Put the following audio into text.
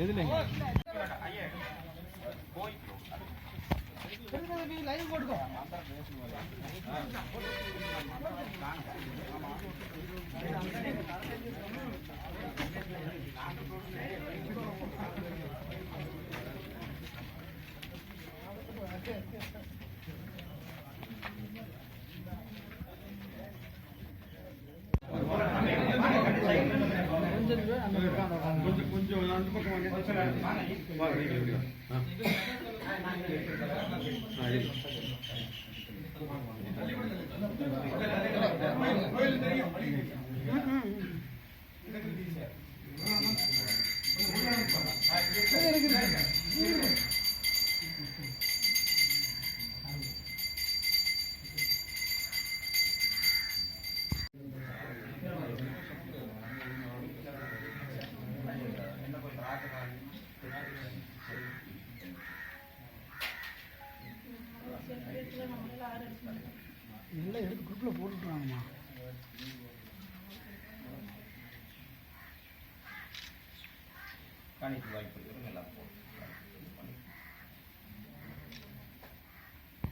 கொஞ்சம் கொஞ்சம் அந்த நீங்க இப்படி வாங்க. ஆ. எல்லாம் எடுத்து குரூப்பில் போட்டுட்றாங்கம்மா காணிக்கு வாய்ப்பு எல்லாம் போகும்